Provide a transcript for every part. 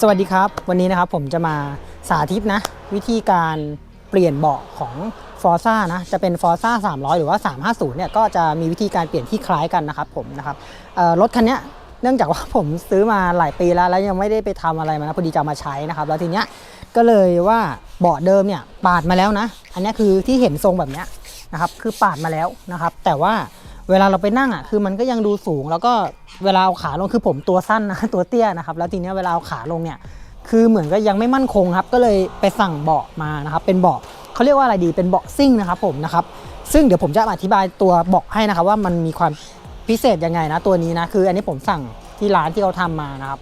สวัสดีครับ วันนี้นะครับผมจะมาสาธิตนะ วิธีการเปลี่ยนเบาะของ f o r z a นะจะเป็น f o r z a 300 หรือว่า 350 เนี่ยก็จะมีวิธีการเปลี่ยนที่คล้ายกันนะครับผมนะครับรถคันนี้เนื่องจากว่าผมซื้อมาหลายปีแล้วแล้วยังไม่ได้ไปทำอะไรมานะพอดีจะมาใช้นะครับแล้วทีเนี้ยก็เลยว่าเบาะเดิมเนี่ยปาดมาแล้วนะ อันนี้คือที่เห็นทรงแบบเนี้ยนะครับคือปาดมาแล้วนะครับ แต่ว่า เวลาเราไปนั่งอะคือมันก็ยังดูสูง แล้วก็เวลาเอาขาลงคือผมตัวสั้นนะตัวเตี้ยนะครับแล้วทีเนี้ยเวลาเอาขาลงเนี่ยคือเหมือนก็ยังไม่มั่นคงครับก็เลยไปสั่งเบาะมานะครับเป็นเบาะเขาเรียกว่าอะไรดีเป็นเบาะซิ่งนะครับผมนะครับซึ่งเดี๋ยวผมจะอธิบายตัวเบาะให้นะครับว่ามันมีความพิเศษยังไงนะตัวนี้นะคืออันนี้ผมสั่งที่ร้านที่เขาทำมานะครับ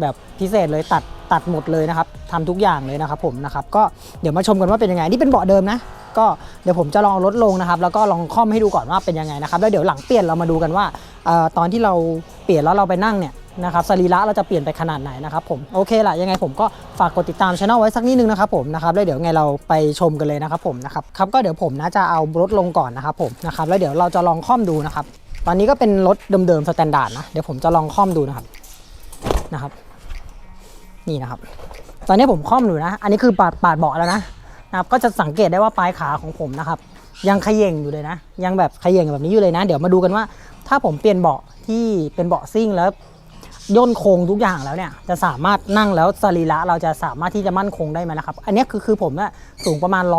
แบบพิเศษเลยตัดตัดหมดเลยนะครับทำทุกอย่างเลยนะครับผมนะครับก็เดี๋ยวมาชมกันว่าเป็นยังไงนี่เป็นเบาะเดิมนะ ก็เดี๋ยวผมจะลองลดลงนะครับ แล้วก็ลองค่อมให้ดูก่อนว่าเป็นยังไงนะครับ แล้วเดี๋ยวหลังเปลี่ยนเรามาดูกันว่าออตอนที่เราเปลี่ยนแล้วเราไปนั่งเนี่ยนะครับสรีระเราจะเปลี่ยนไปขนาดไหนนะครับผมโอเคละยังไงผมก็ฝากกดติดตามช anel ไว้สักนิดนึงนะครับผมนะครับแล้วเดี๋ยวไงเราไปชมกันเลยนะครับผมนะครับครับก็เดี๋ยวผมนะจะเอารถลงก่อนนะครับผมนะครับแล้วเดี๋ยวเราจะลองค่อมดูนะครับตอนนี้ก็เป็นรถเดิมๆสแตนดาร์ดนะเดี๋ยวผมจะลองค่อมดูนะครับนะครับ นี่นะครับ ตอนนี้ผมค่อมอยู่นะ อันนี้คือปาดปาดเบาะแล้วนะ นะครับก็จะสังเกตได้ว่าปลายขาของผมนะครับยังขย่งอยู่เลยนะ ยังแบบขย่งแบบนี้อยู่เลยนะ เดี๋ยวมาดูกันว่า ถ้าผมเปลี่ยนเบาะที่เป็นเบาะซิ่งแล้วย่นโครงทุกอย่างแล้วเนี่ยจะสามารถนั่งแล้วสรีระเราจะสามารถที่จะมั่นคงได้ไหมนะครับ อันนี้คือคือผมเนี่ยสูงประมาณ 162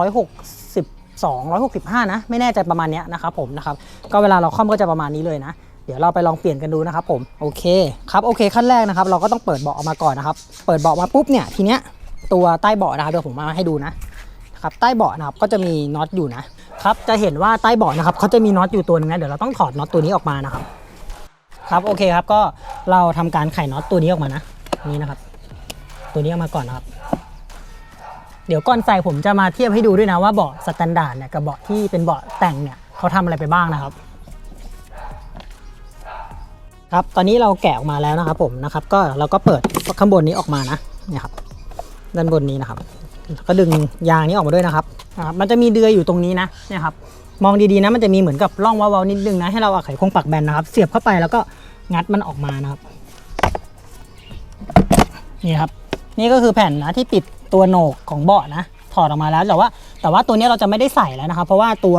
165 นะ ไม่แน่ใจประมาณเนี้ยนะครับผมนะครับก็เวลาเราค่อมก็จะประมาณนี้เลยนะ เดี๋ยวเราไปลองเปลี่ยนกันดูนะครับผมโอเคครับโอเคขั้นแรกนะครับ เราก็ต้องเปิดเบาะออกมาก่อนนะครับ เปิดเบาะมาปุ๊บเนี่ยทีเนี้ยตัวใต้เบาะนะครับเดี๋ยวผมมาให้ดูนะ ครับใต้เบาะนะครับก็จะมีน็อตอยู่นะครับจะเห็นว่าใต้เบาะนะครับเขาจะมีน็อตอยู่ตัวหนึงนะเดี๋ยวเราต้องถอดน็อตตัวนี้ออกมานะครับครับโอเคครับก็เราทำการไขน็อตตัวนี้ออกมานะนี่นะครับ ตัวนี้ออกมาก่อนนะครับ เดี๋ยวก่อนใส่ผมจะมาเทียบให้ดูด้วยนะว่าเบาะสแตนดาร์ดเนี่ยกับเบาะที่เป็นเบาะแต่งเนี่ยเขาทำอะไรไปบ้างนะครับครับตอนนี้เราแกะออกมาแล้วนะครับผมนะครับ ก็เราก็เปิดข้างบนนี้ออกมานะเนี่ยครับด้านบนนี้นะครับ ก็ดึงยางนี้ออกมาด้วยนะครับนะครับ มันจะมีเดือยอยู่ตรงนี้นะเนี่ยครับ มองดีๆนะมันจะมีเหมือนกับร่องว้าๆนิดนึงนะให้เราเอาไขควงปักแบนนะครับ เสียบเข้าไปแล้วก็งัดมันออกมานะครับ นี่ครับ นี่ก็คือแผ่นนะที่ปิดตัวโหนกของเบาะนะถอดออกมาแล้วแต่ว่า แต่ว่าตัวนี้เราจะไม่ได้ใส่แล้วนะครับ เพราะว่าตัว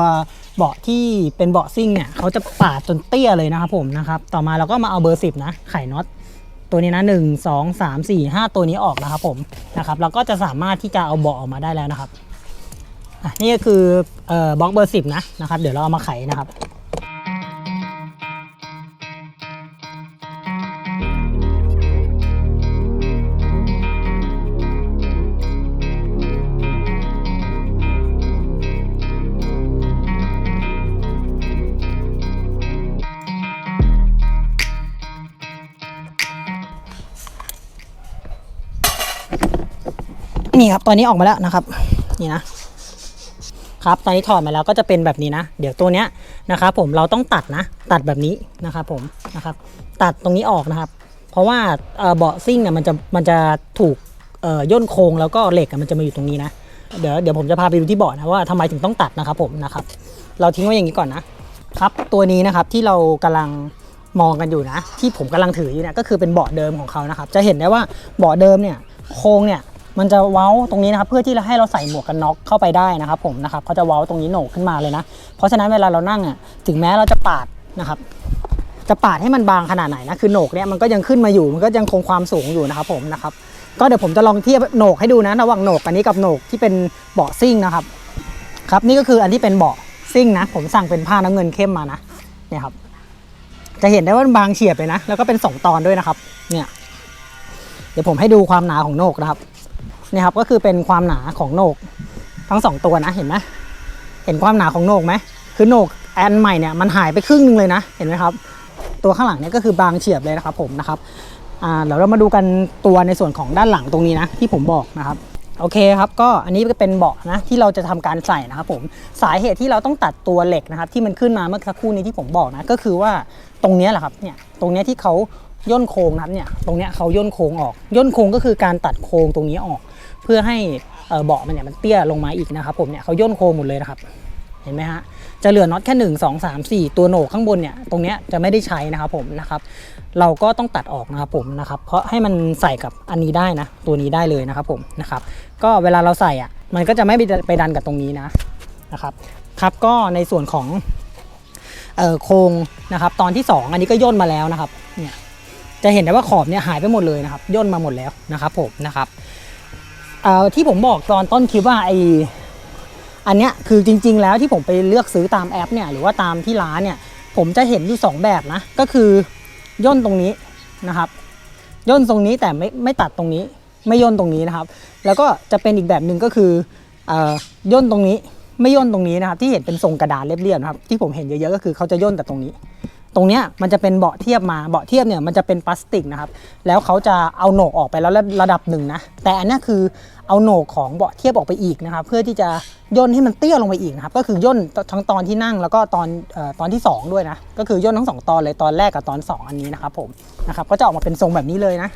เบาะที่เป็นเบาะซิ่งเนี่ยเขาจะปาดจนเตี้ยเลยนะครับผมนะครับ ต่อมาเราก็มาเอาเบอร์สิบนะไขน็อต ตัวนี้นะหนึ่งสองสามสี่ห้าตัวนี้ออกนะครับผมนะครับเราก็จะสามารถที่จะเอาเบาะออกมาได้แล้วนะครับนี่ก็คือออบล็อกเบอร์สิบนะนะครับ เดี๋ยวเราเอามาไขนะครับ นี่ครับตอนนี้ออกมาแล้วนะครับ นี่นะครับตอนนี้ถอดมาแล้วก็จะเป็นแบบนี้นะ เดี๋ยวตัวเนี้ยนะครับผมเราต้องตัดนะ ตัดแบบนี้นะครับผมนะครับ ตัดตรงนี้ออกนะครับ เพราะว่าเอ่อเบาะซิ่งเนี่ยมันจะมันจะถูกเอ่อย่นโครงแล้วก็เหล็กมันจะมาอยู่ตรงนี้นะเดี๋ยวเดี๋ยวผมจะพาไปดูที่เบาะนะว่าทำไมถึงต้องตัดนะครับผมนะครับ เราทิ้งไว้อย่างนี้ก่อนนะครับ ตัวนี้นะครับที่เรากำลังมองกันอยู่นะ ที่ผมกำลังถืออยู่เนี่ยก็คือเป็นเบาะเดิมของเขานะครับ จะเห็นได้ว่าเบาะเดิมเนี่ยโครงเนี่ย มันจะเว้าตรงนี้นะครับเพื่อที่จะให้เราใส่หมวกกันน็อกเข้าไปได้นะครับผมนะครับเขาจะเว้าตรงนี้โหนกขึ้นมาเลยนะ เพราะฉะนั้นเวลาเรานั่งอะถึงแม้เราจะปาดนะครับจะปาดให้มันบางขนาดไหนนะคือโหนกเนี่ยมันก็ยังขึ้นมาอยู่มันก็ยังคงความสูงอยู่นะครับผมนะครับก็เดี๋ยวผมจะลองเทียบโหนกให้ดูนะระหว่างโหนกอันนี้กับโหนกที่เป็นเบาะซิ่งนะครับครับนี่ก็คืออันที่เป็นเบาะซิ่งนะ ผมสั่งเป็นผ้าน้ำเงินเข้มมานะเนี่ยครับจะเห็นได้ว่ามันบางเฉียบเลยนะ แล้วก็เป็นสองตอนด้วยนะครับ เนี่ย เดี๋ยวผมให้ดูความหนาของโหนกนะครับ นี่ครับก็คือเป็นความหนาของโหนกทั้งสองตัวนะเห็นไหมเห็นความหนาของโหนกไหมคือโหนกแอนใหม่เนี่ยมันหายไปครึ่งนึงเลยนะเห็นไหมครับ ตัวข้างหลังเนี่ยก็คือบางเฉียบเลยนะครับผมนะครับอ่าเดี๋ยวเรามาดูกันตัวในส่วนของด้านหลังตรงนี้นะที่ผมบอกนะครับโอเคครับก็อันนี้ก็เป็นเบาะนะที่เราจะทำการใส่นะครับผมสาเหตุที่เราต้องตัดตัวเหล็กนะครับที่มันขึ้นมาเมื่อสักครู่นี้ที่ผมบอกนะก็คือว่าตรงนี้แหละครับเนี่ยตรงนี้ที่เขา ย่นโครงนะครับเนี่ยตรงเนี้ยเขาย่นโครงออก ย่นโครงก็คือการตัดโครงตรงนี้ออก เพื่อให้เบาะมันเนี่ยมันเตี้ยลงมาอีกนะครับผมเนี่ยเขาย่นโครงหมดเลยนะครับเห็นไหมฮะจะเหลือน็อตแค่ 1 2 3 4 ตัวโหนกข้างบนเนี่ยตรงเนี้ยจะไม่ได้ใช้นะครับผมนะครับเราก็ต้องตัดออกนะครับผมนะครับเพราะให้มันใส่กับอันนี้ได้นะ ตัวนี้ได้เลยนะครับผมนะครับก็เวลาเราใส่อะมันก็จะไม่ไปไปดันกับตรงนี้นะนะครับครับก็ในส่วนของเอ่อโครงนะครับตอนที่ 2 อันนี้ก็ย่นมาแล้วนะครับ จะเห็นได้ว่าขอบเนี่ยหายไปหมดเลยนะครับย่นมาหมดแล้วนะครับผมนะครับที่ผมบอกตอนต้นคลิปว่าไออันเนี้ยคือจริง ๆ แล้วที่ผมไปเลือกซื้อตามแอปเนี่ยหรือว่าตามที่ร้านเนี่ยผมจะเห็นอยู่ 2 แบบนะก็คือย่นตรงนี้นะครับย่นตรงนี้แต่ไม่ไม่ตัดตรงนี้ ไม่ย่นตรงนี้นะครับ แล้วก็จะเป็นอีกแบบหนึ่งก็คือเอ่อย่นตรงนี้ไม่ย่นตรงนี้นะครับ ที่เห็นเป็นทรงกระดาษเรียบๆนะครับที่ผมเห็นเยอะๆก็คือเขาจะย่นแต่ตรงนี้ ตรงเนี้ยมันจะเป็นเบาะเทียบมาเบาะเทียบเนี่ยมันจะเป็นพลาสติกนะครับแล้วเขาจะเอาโหนกออกไปแล้วระดับหนึ่งนะแต่อันนี้คือเอาโหนกของเบาะเทียบออกไปอีกนะครับเพื่อที่จะย่นให้มันเตี้ยลงไปอีกนะครับก็คือย่นทั้งตอนที่นั่งแล้วก็ตอนออตอนที่สองด้วยนะก็คือย่นทั้งสองตอนเลยตอนแรกกับตอนสองอันนี้นะครับผมนะครับก็จะออกมาเป็นทรงแบบนี้เลยนะ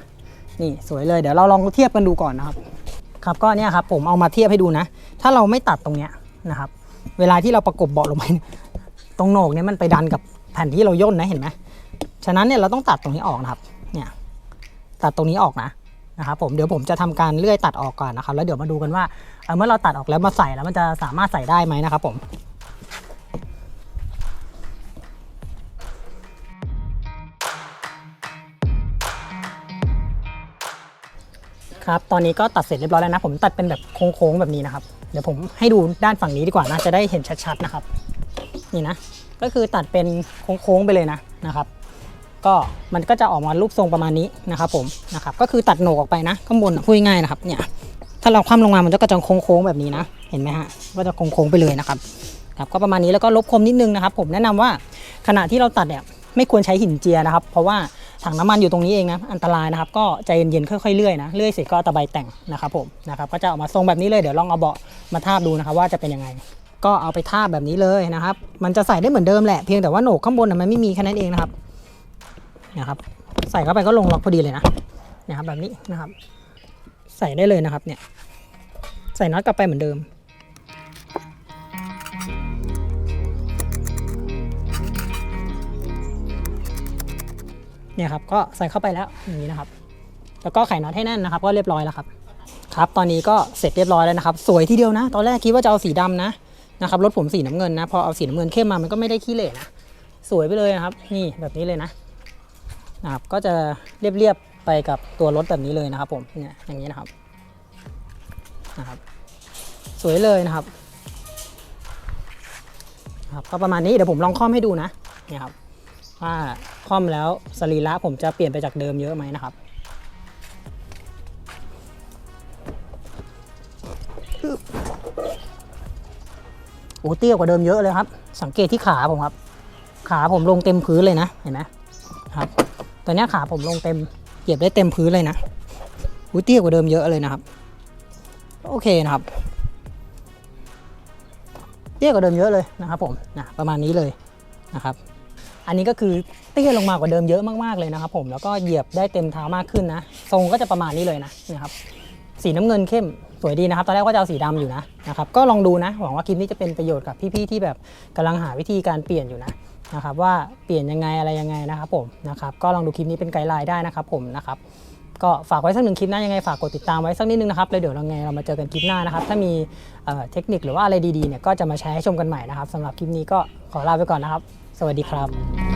นี่สวยเลยเดี๋ยวเราลองเทียบกันดูก่อนนะครับครับก็เนี่ยครับผมเอามาเทียบให้ดูนะ ถ้าเราไม่ตัดตรงเนี้ยนะครับเวลาที่เราประกบเบาะลงไปตรงโหนกเนี่ยมันไปดันกับ แผ่นที่เราย่นนะเห็นไหมฉะนั้นเนี่ยเราต้องตัดตรงนี้ออกนะครับ เนี่ยตัดตรงนี้ออกนะนะครับผมเดี๋ยวผมจะทำการเลื่อยตัดออกก่อนนะครับ แล้วเดี๋ยวมาดูกันว่าเอ่อเมื่อเราตัดออกแล้วมาใส่แล้วมันจะสามารถใส่ได้ไหมนะครับผมครับตอนนี้ก็ตัดเสร็จเรียบร้อยแล้วนะผมตัดเป็นแบบโค้งๆแบบนี้นะครับ เดี๋ยวผมให้ดูด้านฝั่งนี้ดีกว่านะจะได้เห็นชัดๆนะครับ นี่นะ ก็คือตัดเป็นโค้งๆไปเลยนะนะครับ ก็มันก็จะออกมารูปทรงประมาณนี้นะครับผมนะครับก็คือตัดโหนกออกไปนะข้างบนพูดง่ายนะครับเนี่ยถ้าเราคว่ำลงมามันก็จะโค้งๆแบบนี้นะเห็นไหมฮะก็จะโค้งๆไปเลยนะครับครับก็ประมาณนี้แล้วก็ลบคมนิดนึงนะครับ ผมแนะนำว่าขณะที่เราตัดเนี่ยไม่ควรใช้หินเจียนะครับ เพราะว่าถังน้ำมันอยู่ตรงนี้เองนะอันตรายนะครับ ก็ใจเย็นๆค่อยๆเลื่อยนะเลื่อยเสร็จก็ตะไบแต่งนะครับผมนะครับก็จะออกมาทรงแบบนี้เลยเดี๋ยวลองเอาเบาะมาทาบดูนะครับว่าจะเป็นยังไง ก็เอาไปทาบแบบนี้เลยนะครับ มันจะใส่ได้เหมือนเดิมแหละเพียงแต่ว่าโหนกข้างบนมันไม่มีแค่นั้นเองนะครับนะครับ ใส่เข้าไปก็ลงล็อกพอดีเลยนะนะครับแบบนี้นะครับ ใส่ได้เลยนะครับเนี่ยใส่น็อตกลับไปเหมือนเดิมเนี่ยครับก็ใส่เข้าไปแล้วอย่างนี้นะครับ แล้วก็ไขน็อตให้แน่นนะครับ ก็เรียบร้อยแล้วครับครับ ตอนนี้ก็เสร็จเรียบร้อยแล้วนะครับ สวยทีเดียวนะ ตอนแรกคิดว่าจะเอาสีดำนะ นะครับรถผมสีน้ำเงินนะพอเอาสีน้ำเงินเข้มมามันก็ไม่ได้ขี้เหร่นะสวยไปเลยนะครับ นี่แบบนี้เลยนะนะครับก็จะเรียบๆไปกับตัวรถแบบนี้เลยนะครับ ผมเนี่ยอย่างนี้นะครับนะครับ สวยเลยนะครับครับก็ประมาณนี้เดี๋ยวผมลองคล่อมให้ดูนะเนี่ยครับว่าคล่อมแล้วสรีระผมจะเปลี่ยนไปจากเดิมเยอะไหมนะครับ โอ้เตี้ยกว่าเดิมเยอะเลยครับ สังเกตที่ขาผมครับ ขาผมลงเต็มพื้นเลยนะเห็นไหมครับตอนนี้ขาผมลงเต็มเหยียบได้เต็มพื้นเลยนะอุ้ยเตี้ยกว่าเดิมเยอะเลยนะครับ โอเคนะครับ เตี้ยกว่าเดิมเยอะเลยนะครับ ผมนะประมาณนี้เลยนะครับ อันนี้ก็คือเตี้ยลงมากว่าเดิมเยอะมากๆเลยนะครับ ผมแล้วก็เหยียบได้เต็มเท้ามากขึ้นนะ ทรงก็จะประมาณนี้เลยนะนะครับ สีน้ำเงินเข้มสวยดีนะครับ ตอนแรกว่าจะเอาสีดำอยู่นะนะครับ ก็ลองดูนะ หวังว่าคลิปนี้จะเป็นประโยชน์กับพี่ๆที่แบบกำลังหาวิธีการเปลี่ยนอยู่นะนะครับ ว่าเปลี่ยนยังไงอะไรยังไงนะครับผมนะครับก็ลองดูคลิปนี้เป็นไกด์ไลน์ได้นะครับผมนะครับก็ฝากไว้สักหนึ่งคลิปนะยังไงฝากกดติดตามไว้สักนิดนึงนะครับแล้วเดี๋ยวเราไงเรามาเจอกันคลิปหน้านะครับถ้ามีเอ่อเทคนิคหรือว่าอะไรดีๆเนี่ยก็จะมาแชร์ให้ชมกันใหม่นะครับสำหรับคลิปนี้ก็ขอลาไปก่อนนะครับ สวัสดีครับ